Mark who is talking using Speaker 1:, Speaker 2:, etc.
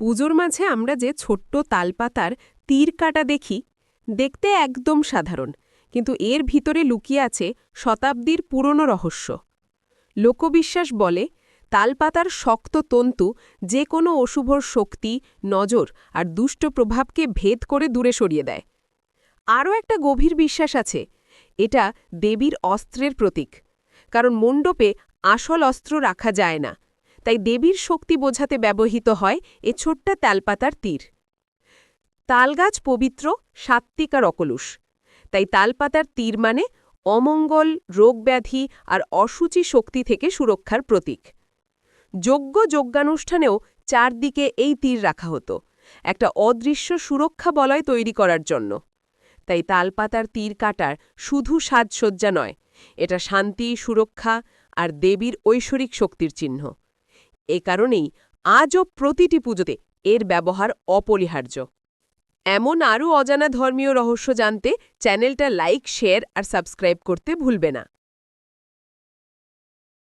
Speaker 1: পুজোর মাঝে আমরা যে ছোট্ট তালপাতার তীর কাটা দেখি, দেখতে একদম সাধারণ, কিন্তু এর ভিতরে লুকিয়ে আছে শতাব্দীর পুরনো রহস্য। লোকবিশ্বাস বলে, তালপাতার শক্ত তন্তু যে কোনো অশুভর শক্তি, নজর আর দুষ্ট প্রভাবকে ভেদ করে দূরে সরিয়ে দেয়। আরও একটা গভীর বিশ্বাস আছে, এটা দেবীর অস্ত্রের প্রতীক, কারণ মণ্ডপে আসল অস্ত্র রাখা যায় না। তাই দেবীর শক্তি বোঝাতে ব্যবহৃত হয় এ ছোট্ট তালপাতার তীর। তালগাছ পবিত্র সাত্ত্বিক আর অকলুষ। তাই তালপাতার তীর মানে অমঙ্গল, রোগব্যাধি আর অসুচি শক্তি থেকে সুরক্ষার প্রতীক। যজ্ঞ যজ্ঞানুষ্ঠানেও চারদিকে এই তীর রাখা হতো, একটা অদৃশ্য সুরক্ষা বলয় তৈরি করার জন্য। তাই তালপাতার তীর কাটার শুধু সাজসজ্জা নয়, এটা শান্তি, সুরক্ষা আর দেবীর ঐশ্বরিক শক্তির চিহ্ন। এ কারণেই আজও প্রতিটি পুজোতে এর ব্যবহার অপরিহার্য। এমন আরও অজানা ধর্মীয় রহস্য জানতে চ্যানেলটা লাইক, শেয়ার আর সাবস্ক্রাইব করতে ভুলবে না।